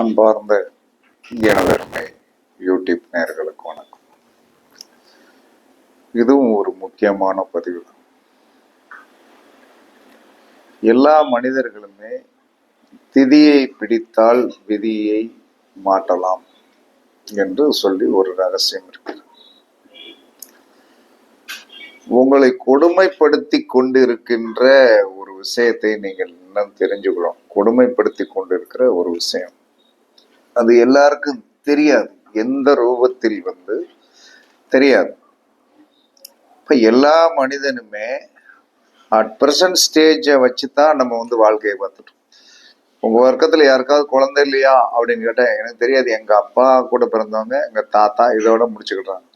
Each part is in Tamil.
அன்பார்ந்த எனதருமை யூடியூப் நேர்களுக்கு வணக்கம். இதுவும் ஒரு முக்கியமான பதிவு எல்லா மனிதர்களுமே திதியை பிடித்தால் விதியை மாட்டலாம் என்று சொல்லி ஒரு ரகசியம் இருக்கிறது உங்களை கொடுமைப்படுத்தி கொண்டிருக்கின்ற ஒரு விஷயத்தை நீங்கள் இன்னும் தெரிஞ்சுக்கிறோம் கொடுமைப்படுத்தி கொண்டிருக்கிற ஒரு விஷயம். அது எல்லாருக்கும் தெரியாது. எந்த ரூபத்தில் வந்து தெரியாது. இப்ப எல்லா மனிதனுமே அட் ப்ரெசன்ட் ஸ்டேஜை வச்சு தான் நம்ம வந்து வாழ்க்கையை பார்த்துட்டோம். உங்க வர்க்கத்தில் யாருக்காவது குழந்தை இல்லையா அப்படின்னு கேட்டேன் எனக்கு தெரியாது. எங்க அப்பா கூட பிறந்தவங்க எங்க தாத்தா இதோட முடிச்சுக்கிட்டாங்க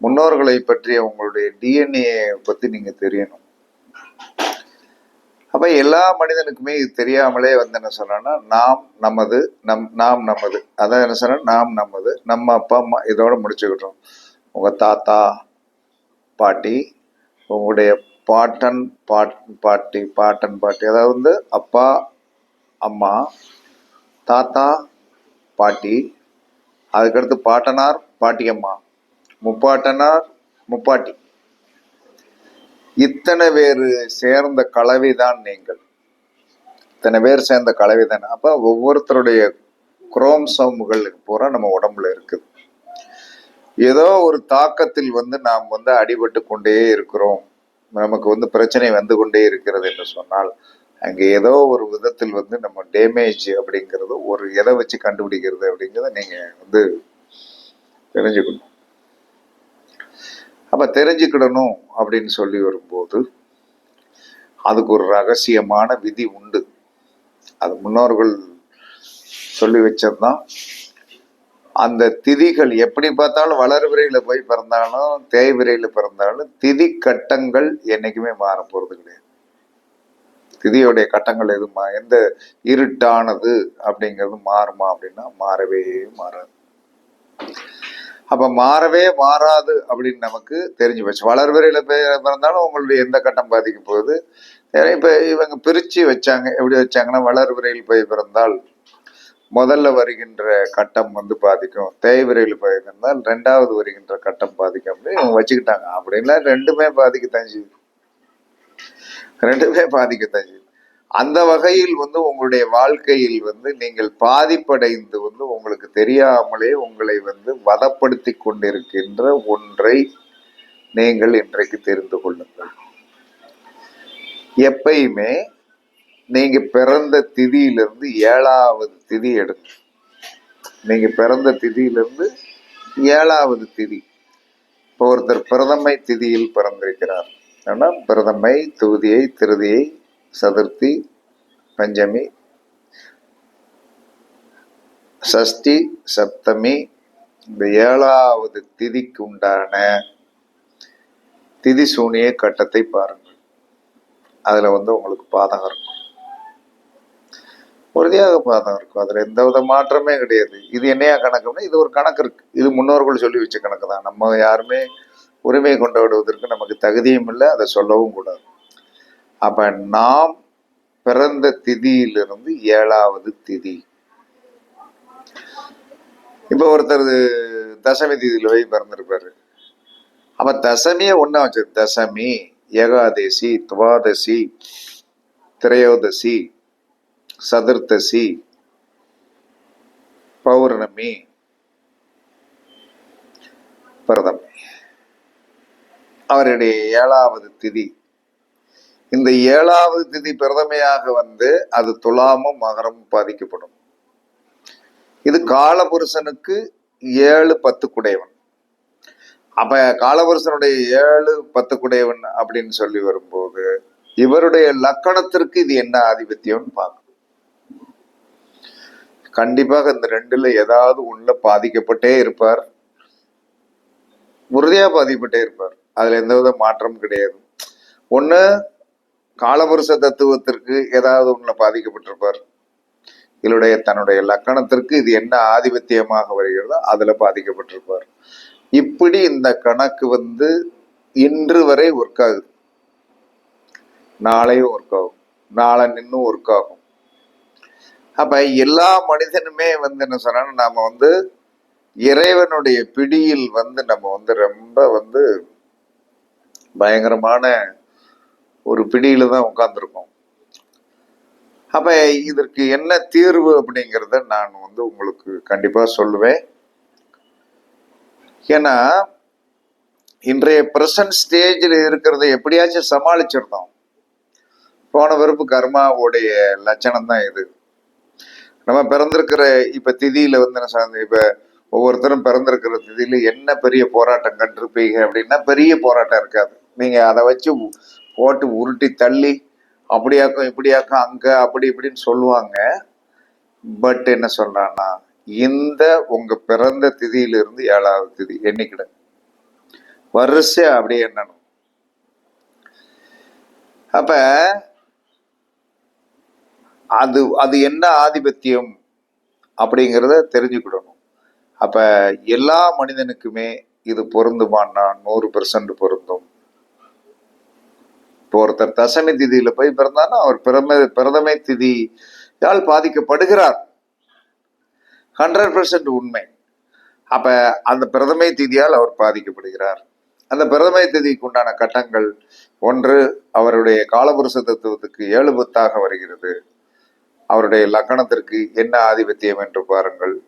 முன்னோர்களை பற்றிய உங்களுடைய டிஎன்ஏ பத்தி நீங்க தெரியணும். அப்போ எல்லா மனிதனுக்குமே இது தெரியாமலே வந்து என்ன சொன்னோன்னா நாம் நமது நம் நாம் நமது. அதான் என்ன சொல்ற நாம் நமது நம்ம அப்பா அம்மா இதோட முடிச்சுக்கிட்டோம். உங்கள் தாத்தா பாட்டி உங்களுடைய பாட்டன் பாட் பாட்டி பாட்டன் பாட்டி அதாவது வந்து அப்பா அம்மா தாத்தா பாட்டி அதுக்கடுத்து பாட்டனார் பாட்டியம்மா. முப்பாட்டனார் முப்பாட்டி. இத்தனை பேர் சேர்ந்த கலவைதான் நீங்கள். இத்தனை பேர் சேர்ந்த கலவைதான். அப்ப ஒவ்வொருத்தருடைய குரோம்சோம்கள் பூரா நம்ம உடம்புல இருக்குது. ஏதோ ஒரு தாக்கத்தில் வந்து நாம் வந்து அடிபட்டு கொண்டே இருக்கிறோம். நமக்கு வந்து பிரச்சனை வந்து கொண்டே இருக்கிறது என்று சொன்னால் அங்கே ஏதோ ஒரு விதத்தில் வந்து நம்ம டேமேஜ் அப்படிங்கிறது ஒரு எதை வச்சு கண்டுபிடிக்கிறது அப்படிங்கிறத நீங்க வந்து தெரிஞ்சுக்கணும். அப்ப தெரிஞ்சுக்கிடணும் அப்படின்னு சொல்லி வரும்போது அதுக்கு ஒரு ரகசியமான விதி உண்டு. அது முன்னோர்கள் சொல்லி வச்சதுதான். அந்த திதிகள் எப்படி பார்த்தாலும் வளர்விரையில போய் பிறந்தாலும் தேய்விரையில பிறந்தாலும் திதி கட்டங்கள் என்னைக்குமே மாற போறது கிடையாது. திதியோடைய கட்டங்கள் எதுவும் எந்த இருட்டானது அப்படிங்கிறது மாறுமா அப்படின்னா மாறவே மாறாது. அப்ப மாறவே மாறாது அப்படின்னு நமக்கு தெரிஞ்சு போச்சு. வளர்வரையில பிறந்தாலும் உங்களுடைய எந்த கட்டம் பாதிக்க போகுது? இப்போ இப்ப இவங்க பிரிச்சு வச்சாங்க. எப்படி வச்சாங்கன்னா வளர்விரையில் போய் பிறந்தால் முதல்ல வருகின்ற கட்டம் வந்து பாதிக்கும். தேய்விரையில் போய் பிறந்தால் ரெண்டாவது வருகின்ற கட்டம் பாதிக்கும். அப்படின்னு இவங்க வச்சுக்கிட்டாங்க. அப்படின்லாம் ரெண்டுமே பாதிக்கத்தான் செய்யுது. ரெண்டுமே பாதிக்கத்தான் செய்யுது. அந்த வகையில் வந்து உங்களுடைய வாழ்க்கையில் வந்து நீங்கள் பாதிப்படைந்து வந்து உங்களுக்கு தெரியாமலே உங்களை வந்து வதப்படுத்தி கொண்டிருக்கின்ற ஒன்றை நீங்கள் இன்றைக்கு தெரிந்து கொள்ளுங்கள். எப்பயுமே நீங்க பிறந்த திதியிலிருந்து ஏழாவது திதி எடுங்க. நீங்க பிறந்த திதியிலிருந்து ஏழாவது திதி. இப்போ ஒருத்தர் பிரதமை திதியில் பிறந்திருக்கிறார். ஆனால் பிரதமை தொகுதியை திருதியை சதுர்த்தி பஞ்சமி சஷ்டி சப்தமி இந்த ஏழாவது திதிக்கு உண்டான திதி சூனிய கட்டத்தை பாருங்கள். அதுல வந்து உங்களுக்கு பாதகம் இருக்கும். உறுதியாக பாதகம் இருக்கும். அதுல எந்த வித மாற்றமே கிடையாது. இது என்னையா கணக்குன்னா இது ஒரு கணக்கு இருக்கு. இது முன்னோர்கள் சொல்லி வச்ச கணக்கு தான். நம்ம யாருமே உரிமை கொண்டாடுவதற்கு நமக்கு தகுதியும் இல்லை அதை சொல்லவும் கூடாது. அப்போ நாம் பிறந்த திதியிலிருந்து ஏழாவது திதி. இப்போ ஒருத்தர் தசமி திதியில் போய் பிறந்திருப்பாரு. அப்போ தசமியே ஒன்றா வச்சு தசமி ஏகாதசி துவாதசி திரையோதசி சதுர்த்தசி பௌர்ணமி பிரதமி. அவருடைய ஏழாவது திதி. இந்த ஏழாவது திதி பிரதமையாக வந்து அது துலாமும் மகரமும் பாதிக்கப்படும். இது காலபுருஷனுக்கு ஏழு பத்து குடையவன் அப்ப காலபுருஷனுடைய ஏழு பத்து குடையவன் அப்படின்னு சொல்லி வரும்போது இவருடைய லக்கணத்திற்கு இது என்ன ஆதிபத்தியம்னு பார்க்கணும். கண்டிப்பாக இந்த ரெண்டுல ஏதாவது உள்ள பாதிக்கப்பட்டே இருப்பார். உறுதியா பாதிக்கப்பட்டே இருப்பார். அதுல எந்த வித மாற்றமும் கிடையாது. ஒண்ணு காலபுருஷ தத்துவத்திற்கு ஏதாவது ஒண்ணுல பாதிக்கப்பட்டிருப்பார். இதனுடைய தன்னுடைய லக்கணத்திற்கு இது என்ன ஆதிபத்தியமாக வருகிறதோ அதுல பாதிக்கப்பட்டிருப்பார். இப்படி இந்த கணக்கு வந்து இன்று வரை ஒர்க் ஆகுது. நாளையும் ஒர்க் ஆகும். நாளை நின்னும் ஒர்க் ஆகும். அப்ப எல்லா மனிதனுமே வந்து என்ன சொன்னா நாம வந்து இறைவனுடைய பிடியில் வந்து நம்ம வந்து ரொம்ப வந்து பயங்கரமான ஒரு பிடியில தான் உட்காந்துருக்கோம் அப்ப இதற்கு என்ன தீர்வு அப்படிங்கிறத நான் வந்து உங்களுக்கு கண்டிப்பா சொல்லுவேன். ஏன்னா இன்றைய பிரசன்ட் ஸ்டேஜில் இருக்கிறத எப்படியாச்சும் சமாளிச்சிருந்தோம் போன பிறப்பு கர்மாவுடைய லட்சணம் தான் இது. நம்ம பிறந்திருக்கிற இப்ப திதியில வந்து என்ன சொல்றது, இப்ப ஒவ்வொருத்தரும் பிறந்திருக்கிற திதியில என்ன பெரிய போராட்டம் கண்டிருப்பீங்க அப்படின்னா பெரிய போராட்டம் இருக்காது. நீங்க அதை வச்சு போட்டு உருட்டி தள்ளி அப்படியாக்கும் இப்படியாக்கும் அங்கே அப்படி இப்படின்னு சொல்லுவாங்க. பட் என்ன சொல்கிறான்னா இந்த உங்கள் பிறந்த திதியிலிருந்து ஏழாவது திதி எண்ணிக்கிடுங்க வரிசையாக அப்படியே எண்ணணும். அப்ப அது அது என்ன ஆதிபத்தியம் அப்படிங்கிறத தெரிஞ்சுக்கிடணும். அப்ப எல்லா மனிதனுக்குமே இது பொருந்துமான்னா நூறு பெர்சன்ட் பொருந்தும். இப்போ ஒருத்தர் தசமி திதியில போய் பிறந்தான்னா அவர் பிரம பிரதமை திதியால் பாதிக்கப்படுகிறார்? ஹண்ட்ரட் பெர்சன்ட் உண்மை. அப்ப அந்த பிரதமை திதியால் அவர் பாதிக்கப்படுகிறார். அந்த பிரதமை திதிக்கு உண்டான கட்டங்கள் ஒன்று அவருடைய காலபுருஷ தத்துவத்துக்கு ஏழு பத்தாக வருகிறது. அவருடைய லக்கணத்திற்கு என்ன ஆதிபத்தியம் என்று பாருங்கள்.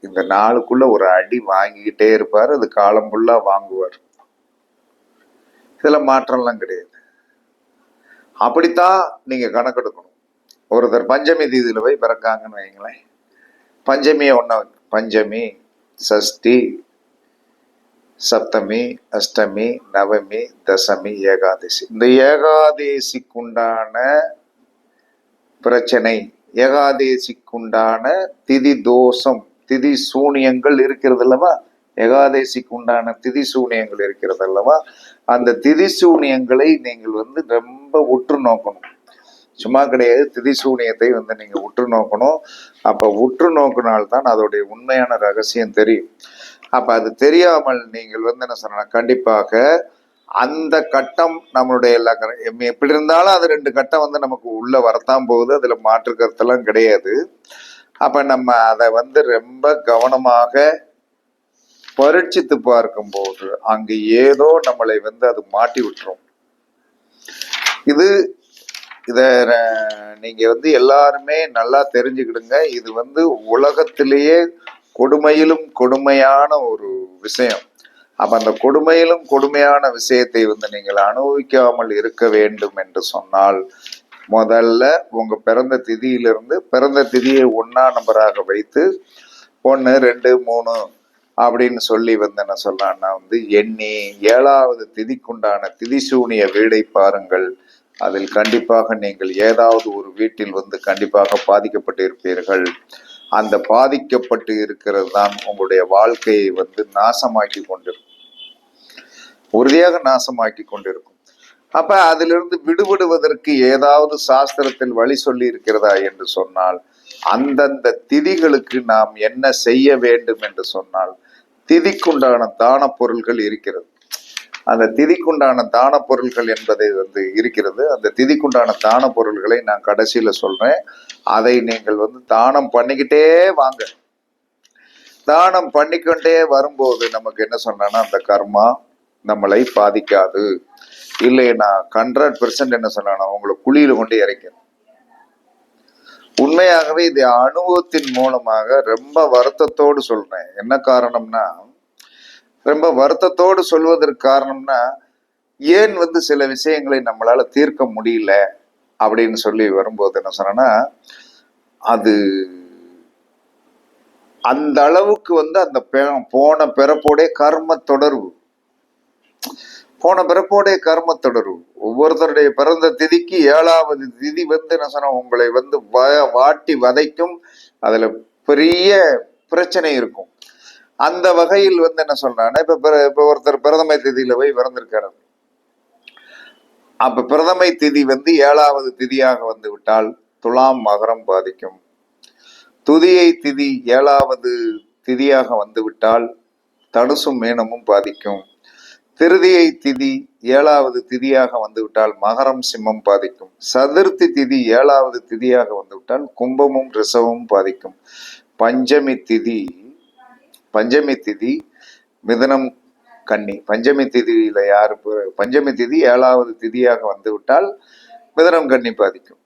இந்த நாளுக்குள்ள ஒரு அடி வாங்கிக்கிட்டே இருப்பார். அது காலம் ஃபுல்லா வாங்குவார். இதுல மாற்றம்லாம் கிடையாது. அப்படித்தான் நீங்க கணக்கெடுக்கணும் ஒருத்தர் பஞ்சமி தீதியில் போய் பிறக்காங்கன்னு வைங்களேன். பஞ்சமியை ஒண்ணா பஞ்சமி சஷ்டி சப்தமி அஷ்டமி நவமி தசமி ஏகாதசி. இந்த ஏகாதேசிக்குண்டான பிரச்சனை ஏகாதேசிக்குண்டான திதி தோஷம் திதி சூனியங்கள் இருக்கிறது அல்லவா? ஏகாதேசிக்கு உண்டான திதி சூனியங்கள் இருக்கிறது அல்லவா? அந்த திதி சூனியங்களை நீங்கள் வந்து ரொம்ப ரொம்ப உற்று நோக்கணும். சும்மா கிடையாது திதி சூனியத்தை வந்து நீங்க உற்று நோக்கணும். அப்ப உற்று நோக்கினால்தான் அதோடைய உண்மையான ரகசியம் தெரியும். அப்ப அது தெரியாமல் நீங்கள் வந்து என்ன சொல்லணும் கண்டிப்பாக அந்த கட்டம் நம்மளுடைய எல்லா எப்படி இருந்தாலும் அது ரெண்டு கட்டம் வந்து நமக்கு உள்ள வரத்தான் போகுது. அதுல மாற்று கருத்தெல்லாம் கிடையாது. அப்ப நம்ம அதை வந்து ரொம்ப கவனமாக பரீட்சித்து பார்க்கும்போது அங்கு ஏதோ நம்மளை வந்து அது மாட்டி விட்டுரும். இது இத அஹ், நீங்க வந்து எல்லாருமே நல்லா தெரிஞ்சுக்கிடுங்க. இது வந்து உலகத்திலேயே கொடுமையிலும் கொடுமையான ஒரு விஷயம். அப்ப அந்த கொடுமையிலும் கொடுமையான விஷயத்தை வந்து நீங்கள் அனுபவிக்காமல் இருக்க வேண்டும் என்று சொன்னால் முதல்ல உங்க பிறந்த திதியிலிருந்து பிறந்த திதியை ஒன்னா நம்பராக வைத்து ஒன்று ரெண்டு மூணு அப்படின்னு சொல்லி வந்து என்ன சொல்லலாம்னா வந்து எண்ணி ஏழாவது திதிக்குண்டான திதிசூனிய வீடை பாருங்கள். அதில் கண்டிப்பாக நீங்கள் ஏதாவது ஒரு வீட்டில் வந்து கண்டிப்பாக பாதிக்கப்பட்டு இருப்பீர்கள் அந்த பாதிக்கப்பட்டு இருக்கிறது தான் உங்களுடைய வாழ்க்கையை வந்து நாசமாக்கி கொண்டிருக்கும். உறுதியாக நாசமாக்கி கொண்டிருக்கும். அப்ப அதிலிருந்து விடுபடுவதற்கு ஏதாவது சாஸ்திரத்தில் வழி சொல்லி இருக்கிறதா என்று சொன்னால் அந்தந்த திதிகளுக்கு நாம் என்ன செய்ய வேண்டும் என்று சொன்னால் திதிக்குண்டான தான பொருள்கள் இருக்கிறது. அந்த திதிக்குண்டான தான பொருள்கள் என்பதை வந்து இருக்கிறது. அந்த திதிக்குண்டான தான பொருள்களை நான் கடைசியில் சொல்கிறேன் அதை நீங்கள் வந்து தானம் பண்ணிக்கிட்டே வாங்க. தானம் பண்ணிக்கொண்டே வரும்போது நமக்கு என்ன சொன்னா அந்த கர்மா நம்மளை பாதிக்காது. இல்லைன்னா ஹண்ட்ரட் பெர்சன்ட் என்ன சொன்னா உங்களை குழியில கொண்டு இறக்கும். உண்மையாகவே இது அனுபவத்தின் மூலமாக ரொம்ப வருத்தத்தோடு சொல்றேன். என்ன காரணம்னா ரொம்ப வருத்தத்தோடு சொல்வதற்கு காரணம்னா ஏன் வந்து சில விஷயங்களை நம்மளால தீர்க்க முடியல அப்படின்னு சொல்லி வரும்போது என்ன சொன்னா அது அந்த அளவுக்கு வந்து அந்த போன பிறப்போடைய கர்ம தொடர்பு. போன பிறப்போடைய கர்ம தொடர்பு. ஒவ்வொருத்தருடைய பிறந்த திதிக்கு ஏழாவது திதி வந்து என்ன சொன்னா உங்களை வந்து வ- வாட்டி வதைக்கும். அதுல பெரிய பிரச்சனை இருக்கும். அந்த வகையில் வந்து என்ன சொல்றாங்கன்னா இப்ப இப்ப ஒருத்தர் பிரதமை திதியில போய் பிறந்திருக்காரு அப்ப பிரதமை திதி வந்து ஏழாவது திதியாக வந்து விட்டால் துலாம் மகரம் பாதிக்கும். துதியை திதி ஏழாவது திதியாக வந்து விட்டால் தடுசும் மேனமும் பாதிக்கும். திருதியை திதி ஏழாவது திதியாக வந்துவிட்டால் மகரம் சிம்மம் பாதிக்கும். சதுர்த்தி திதி ஏழாவது திதியாக வந்துவிட்டால் கும்பமும் ரிசவமும் பாதிக்கும். பஞ்சமி திதி பஞ்சமி திதி மிதனம் கன்னி. பஞ்சமி திதியில யார் பஞ்சமி திதி ஏழாவது திதியாக வந்துவிட்டால் மிதனம் கன்னி பாதிக்கும்.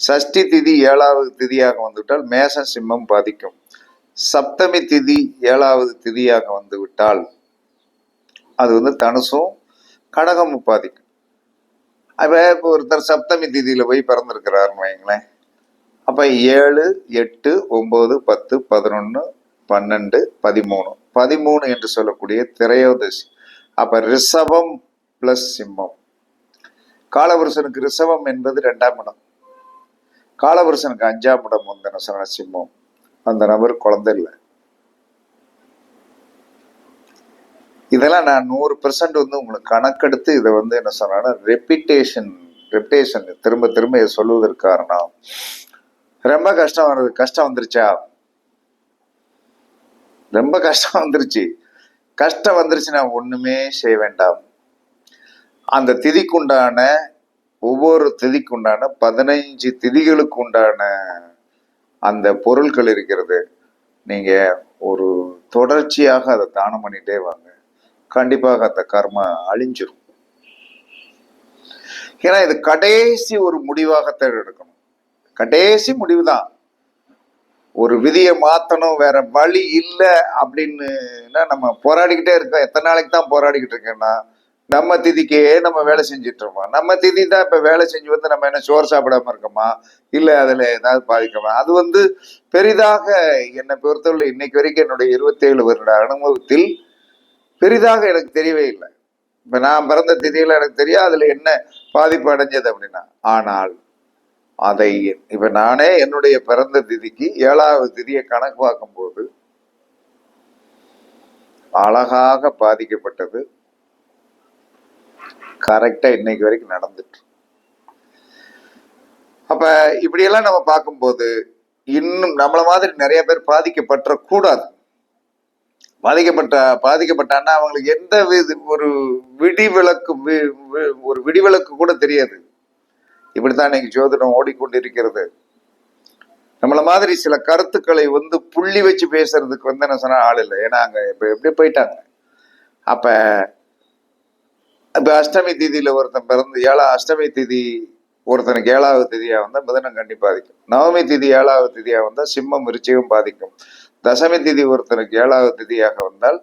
சஷ்டி திதி ஏழாவது திதியாக வந்துவிட்டால் மேசம் சிம்மம் பாதிக்கும். சப்தமி திதி ஏழாவது திதியாக வந்துவிட்டால் அது வந்து தனுசும் கடகமும் பாதிக்கும். அப்போ இப்போ ஒருத்தர் சப்தமி திதியில போய் பிறந்திருக்கிறாருன்னு வைங்களேன் அப்போ ஏழு எட்டு ஒம்பது பத்து பதினொன்று பன்னெண்டு பதிமூணு. பதிமூணு என்று சொல்லக்கூடிய திரையோதசி. அப்ப ரிஷபம் பிளஸ் சிம்மம். காலபுருஷனுக்கு ரிஷபம் என்பது ரெண்டாம் இடம். காலவருஷனுக்கு அஞ்சாம் இடம் வந்தன சரண சிம்மம். அந்த நபர் குழந்தை இல்லை. இதெல்லாம் நான் நூறு பெர்சன்ட் வந்து உங்களுக்கு கணக்கெடுத்து இதை வந்து என்ன சொன்னா ரெப்பிட்டேஷன் ரெப்பிட்டேஷன் திரும்ப திரும்ப இதை சொல்லுவதற்கு காரணம். ரொம்ப கஷ்டம் வர்றது கஷ்டம் வந்துருச்சா? ரொம்ப கஷ்டம் வந்துருச்சு. கஷ்டம் வந்துருச்சுன்னா ஒண்ணுமே செய்ய வேண்டாம். அந்த திதிக்குண்டான ஒவ்வொரு திதிக்குண்டான பதினைஞ்சு திதிகளுக்கு உண்டான அந்த பொருட்கள் இருக்கிறது. நீங்க ஒரு தொடர்ச்சியாக அதை தானம் பண்ணிட்டே வாங்க. கண்டிப்பாக அந்த கர்மா அழிஞ்சிரும். ஏன்னா இது கடைசி ஒரு முடிவாகத்தான் எடுக்கணும். கடைசி முடிவு தான் ஒரு விதியை மாத்தணும் வேற வழி இல்லை அப்படின்னுனா நம்ம போராடிக்கிட்டே இருக்கோம். எத்தனை நாளைக்கு தான் போராடிக்கிட்டு இருக்கேன்னா நம்ம திதிக்கே நம்ம வேலை செஞ்சுட்டு இருக்கோம். நம்ம திதி தான் இப்ப வேலை செஞ்சு வந்து நம்ம என்ன சோறு சாப்பிடாம இருக்கோமா? இல்ல அதுல ஏதாவது பாதிக்கமா? அது வந்து பெரிதாக என்னை பொறுத்தவரை இன்னைக்கு வரைக்கும் என்னுடைய இருபத்தேழு வருட அனுபவத்தில் பெரிதாக எனக்கு தெரியவே இல்லை. இப்ப நான் பிறந்த திதியில எனக்கு தெரியும் அதுல என்ன பாதிப்பு அடைஞ்சது அப்படின்னா ஆனால் அதை இப்ப நானே என்னுடைய பிறந்த திதிக்கு ஏழாவது திதியை கணக்கு பார்க்கும்போது அழகாக பாதிக்கப்பட்டது. கரெக்டா இன்னைக்கு வரைக்கும் நடந்துட்டு. அப்போ அப்ப இப்படியெல்லாம் நம்ம பார்க்கும்போது இன்னும் நம்மள மாதிரி நிறைய பேர் பாதிக்கப்பட்ட கூடாது பாதிக்கப்பட்ட பாதிக்கப்பட்டான்னா அவங்களுக்கு எந்த வித ஒரு விடிவிளக்கு வி- ஒரு விடிவிளக்கு கூட தெரியாது. இப்படித்தான் இன்னைக்கு ஜோதிடம் ஓடிக்கொண்டிருக்கிறது. நம்மள மாதிரி சில கருத்துக்களை வந்து புள்ளி வச்சு பேசுறதுக்கு வந்து என்ன சொன்னா ஆள் இல்லை. ஏன்னா அங்க இப்ப எப்படி போயிட்டாங்க? அப்ப இப்ப அஷ்டமி தேதியில ஒருத்தன் பிறந்து ஏழா அஷ்டமி திதி ஒருத்தனுக்கு ஏழாவது திதியா வந்தா மிதனம் கண்டி பாதிக்கும். நவமி திதி ஏழாவது திதியா வந்தா சிம்மம் விருச்சிகம் பாதிக்கும். தசமி திதி ஒருத்தனுக்கு ஏழாவது திதியாக வந்தால்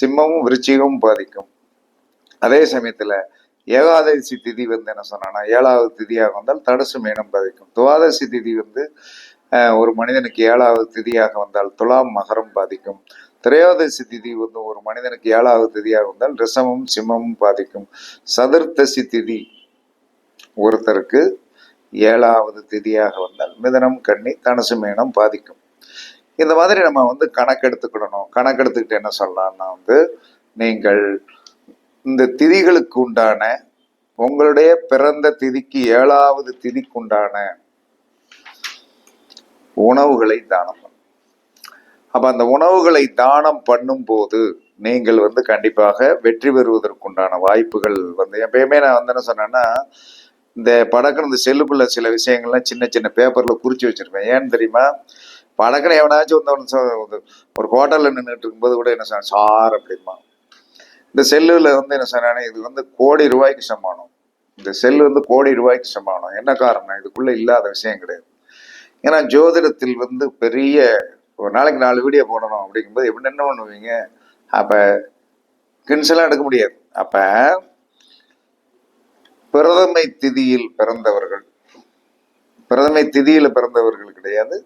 சிம்மமும் விருச்சிகமும் பாதிக்கும். அதே சமயத்துல ஏகாதசி திதி வந்து என்ன சொன்னான்னா ஏழாவது திதியாக வந்தால் தடசு மேனம் பாதிக்கும். துவாதசி திதி வந்து ஒரு மனிதனுக்கு ஏழாவது திதியாக வந்தால் துலாம் மகரம் பாதிக்கும். திரையோதசி திதி வந்து ஒரு மனிதனுக்கு ஏழாவது திதியாக வந்தால் ரிசமும் சிம்மமும் பாதிக்கும். சதுர்த்தசி திதி ஒருத்தருக்கு ஏழாவது திதியாக வந்தால் மிதனம் கண்ணி தனுசு மேனம் பாதிக்கும். இந்த மாதிரி நம்ம வந்து கணக்கெடுத்துக்கிடணும். கணக்கெடுத்துக்கிட்டு என்ன சொல்லலாம்னா வந்து நீங்கள் இந்த திதிகளுக்கு உண்டான உங்களுடைய பிறந்த திதிக்கு ஏழாவது திதிக்குண்டான உணவுகளை தானம் அப்ப அந்த உணவுகளை தானம் பண்ணும்போது நீங்கள் வந்து கண்டிப்பாக வெற்றி பெறுவதற்குண்டான வாய்ப்புகள் வந்து எப்பயுமே நான் வந்து என்ன சொன்னேன்னா இந்த படக்குன்னு இந்த செல்லுக்குள்ள சில விஷயங்கள்லாம் சின்ன சின்ன பேப்பர்ல குறிச்சு வச்சிருப்பேன். ஏன்னு தெரியுமா? படக்குன்னு எவனாச்சும் வந்து ஒரு ஹோட்டல்ல நின்றுட்டு இருக்கும்போது கூட என்ன சொன்ன சார் அப்படிமா இந்த செல்லுல வந்து என்ன சொன்னானே இது வந்து கோடி ரூபாய்க்கு சமானம். இந்த செல்லு வந்து கோடி ரூபாய்க்கு சமானம். என்ன காரணம்? இதுக்குள்ள இல்லாத விஷயம் கிடையாது. ஏன்னா ஜோதிடத்தில் வந்து பெரிய ஒரு நாளைக்கு நாலு வீடியோ போடணும் அப்படிங்கும்போது எப்படி என்ன பண்ணுவீங்க? அப்ப கின்செல்லாம் எடுக்க முடியாது. அப்ப பிரதமை திதியில் பிறந்தவர்கள் பிரதமை திதியில பிறந்தவர்கள் கிடையாது.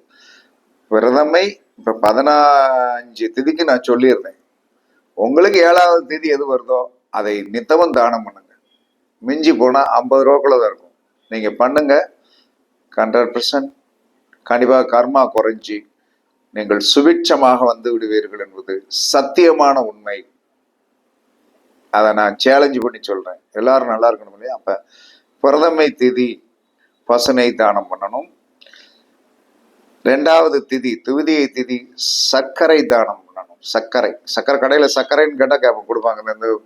பிரதமை இப்ப பதினஞ்சு திதிக்கு நான் சொல்லியிருந்தேன். உங்களுக்கு ஏழாவது திதி எது வருதோ அதை நித்தமும் தானம் பண்ணுங்க. மிஞ்சி போனால் ஐம்பது ரூபாக்குள்ள தான் இருக்கும். நீங்கள் பண்ணுங்க. Hundred percent. கண்டிப்பாக கர்மா குறைஞ்சி நீங்கள் சுபிட்சமாக வந்து விடுவீர்கள் என்பது சத்தியமான உண்மை. அதை நான் சேலஞ்சு பண்ணி சொல்கிறேன் எல்லாரும் நல்லா இருக்கணும் இல்லையா? அப்போ பிரதமை திதி பசுனை தானம் பண்ணணும். ரெண்டாவது திதி துவிதியை திதி சர்க்கரை தானம் சர்க்கரை. சர்க்கரை கடையில் சர்க்கரைன்னு கேட்டால் கேட்ப கொடுப்பாங்க. இந்த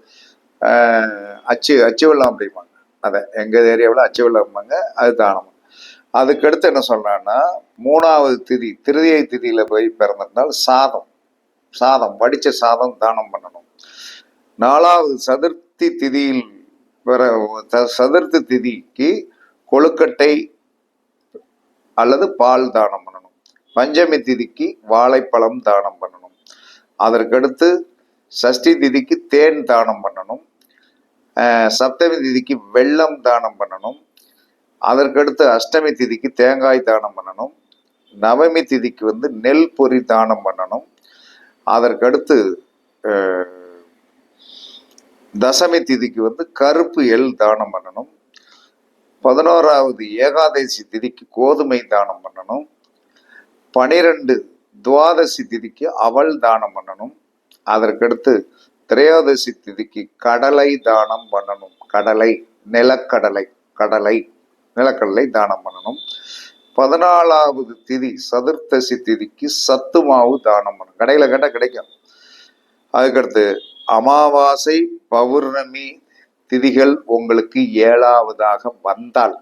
ஆஹ் அச்சு அச்சு வெள்ளம் அப்படிம்பாங்க. அதை எங்கள் ஏரியாவில் அச்சு வெள்ளம்பாங்க அது தானம். அதுக்கடுத்து என்ன சொல்றான்னா மூணாவது திதி திருதியை திதியில போய் பிறந்திருந்தால் சாதம். சாதம் வடித்த சாதம் தானம் பண்ணணும். நாலாவது சதுர்த்தி திதியில் பிற சதுர்த்தி திதிக்கு கொழுக்கட்டை அல்லது பால் தானம் பண்ணணும். பஞ்சமி திதிக்கு வாழைப்பழம் தானம் பண்ணணும். அதற்கடுத்து சஷ்டி திதிக்கு தேன் தானம் பண்ணணும். சப்தமி திதிக்கு வெள்ளம் தானம் பண்ணணும். அதற்கடுத்து அஷ்டமி திதிக்கு தேங்காய் தானம் பண்ணணும். நவமி திதிக்கு வந்து நெல் பொரி தானம் பண்ணணும். அதற்கடுத்து தசமி திதிக்கு வந்து கருப்பு எள் தானம் பண்ணணும். பதினோராவது ஏகாதசி திதிக்கு கோதுமை தானம் பண்ணணும். பனிரெண்டு துவாதசி திதிக்கு அவள் தானம் பண்ணணும். அதற்கடுத்து திரையோதசி திதிக்கு கடலை தானம் பண்ணணும். கடலை நிலக்கடலை கடலை நிலக்கடலை தானம் பண்ணணும். பதினாலாவது திதி சதுர்த்தசி திதிக்கு சத்து மாவு தானம் பண்ணணும். கடையில் கேட்டால் கிடைக்கும். அதுக்கடுத்து அமாவாசை பௌர்ணமி திதிகள் உங்களுக்கு ஏழாவதாக வந்தால்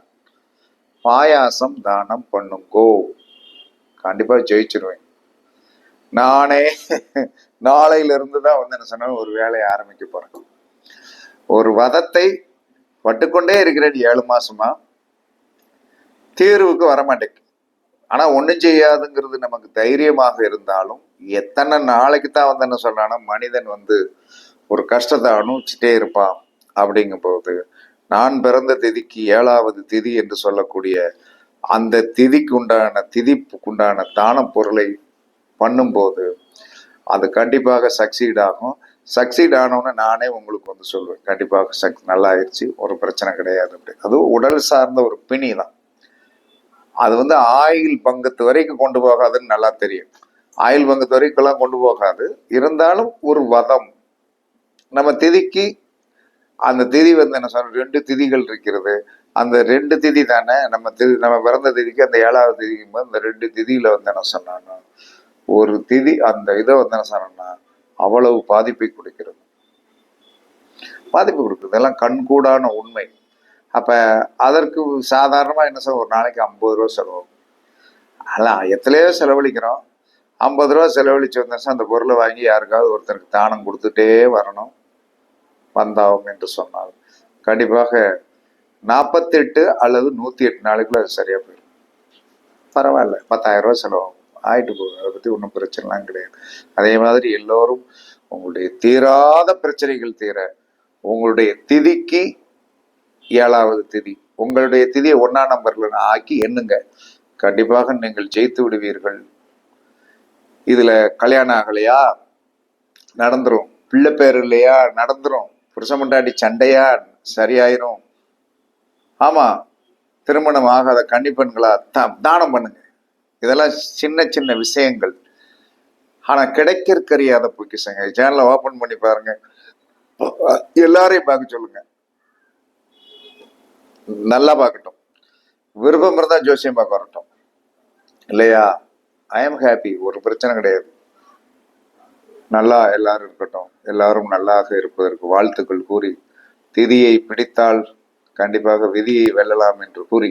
பாயாசம் தானம் பண்ணுங்கோ. கண்டிப்பாக ஜெயிச்சிருவேன். நானே நாளையிலிருந்து தான் வந்து என்ன சொன்ன ஒரு வேலையை ஆரம்பிக்க போறேன். ஒரு வதத்தை பட்டுக்கொண்டே இருக்கிறேன் ஏழு மாசமா. தீர்வுக்கு வரமாட்டேங்குது ஆனா ஒண்ணும் செய்யாதுங்கிறது நமக்கு தைரியமாக இருந்தாலும் எத்தனை நாளைக்கு தான் வந்து என்ன சொல்றான்னா மனிதன் வந்து ஒரு கஷ்டத்தை அனுபவிச்சுட்டே இருப்பான் அப்படிங்கும்போது நான் பிறந்த திதிக்கு ஏழாவது திதி என்று சொல்லக்கூடிய அந்த திதிக்கு உண்டான திதிப்புக்கு உண்டான தான பொருளை பண்ணும்போது அது கண்டிப்பாக சக்சீட் ஆகும். சக்சீட் ஆனோன்னு நானே உங்களுக்கு வந்து சொல்லுவேன் கண்டிப்பாக சக் நல்லா ஆயிடுச்சு ஒரு பிரச்சனை கிடையாது அப்படி. அதுவும் உடல் சார்ந்த ஒரு பிணி தான். அது வந்து ஆயில் பங்கத்து வரைக்கும் கொண்டு போகாதுன்னு நல்லா தெரியும். ஆயில் பங்கத்து வரைக்கும்லாம் கொண்டு போகாது. இருந்தாலும் ஒரு வதம். நம்ம திதிக்கு அந்த திதி வந்து என்ன சொல்ற ரெண்டு திதிகள் இருக்கிறது. அந்த ரெண்டு திதி தானே நம்ம திதி நம்ம பிறந்த திதிக்கு அந்த ஏழாவது திதிக்கும் போது அந்த ரெண்டு திதியில வந்து என்ன சொன்னாங்க ஒரு திதி அந்த இதை வந்து என்ன சொன்னா அவ்வளவு பாதிப்பை கொடுக்கிறது. பாதிப்பு கொடுக்குறது. எல்லாம் கண்கூடான உண்மை. அப்போ அதற்கு சாதாரணமாக என்ன சார் ஒரு நாளைக்கு ஐம்பது ரூபா செலவாகும் அதான் எத்தனையோ செலவழிக்கிறோம். ஐம்பது ரூபா செலவழிச்சு வந்தா அந்த பொருளை வாங்கி யாருக்காவது ஒருத்தருக்கு தானம் கொடுத்துட்டே வரணும். வந்தாகும் என்று சொன்னால். கண்டிப்பாக நாற்பத்தெட்டு அல்லது நூற்றி எட்டு நாளைக்குள்ள அது சரியாக போயிடும். பரவாயில்ல. பத்தாயிரம் ரூபா செலவாகும். ஆயிட்டு போகுது. அதை பற்றி ஒன்றும் பிரச்சனைலாம் கிடையாது. அதே மாதிரி எல்லோரும் உங்களுடைய தீராத பிரச்சனைகள் தீர உங்களுடைய திதிக்கு ஏழாவது திதி உங்களுடைய திதியை ஒன்னா நம்பர்ல ஆக்கி எண்ணுங்க. கண்டிப்பாக நீங்கள் ஜெயித்து விடுவீர்கள். இதுல கல்யாணம் ஆகலையா? நடந்துரும். பிள்ளை பேர் இல்லையா? நடந்துரும். புருஷமுண்டாடி சண்டையா? சரியாயிரும். ஆமா. திருமணம் ஆகாத கன்னிப்பெண்களா? தா- தானம் பண்ணுங்க. இதெல்லாம் சின்ன சின்ன விஷயங்கள். ஆனால் ஆனா அதை பொக்கிஷங்க. சேனலை ஓப்பன் பண்ணி பாருங்க. எல்லாரையும் பார்க்க சொல்லுங்க. நல்லா பார்க்கட்டும். விருப்பம் இருந்தால் ஜோசியம் பார்க்க வரட்டும். இல்லையா? ஐ எம் ஹாப்பி ஒரு பிரச்சனை கிடையாது. நல்லா எல்லாரும் இருக்கட்டும். எல்லாரும் நல்லாக இருப்பதற்கு வாழ்த்துக்கள் கூறி திதியை பிடித்தால் கண்டிப்பாக விதியை வெல்லலாம் என்று கூறி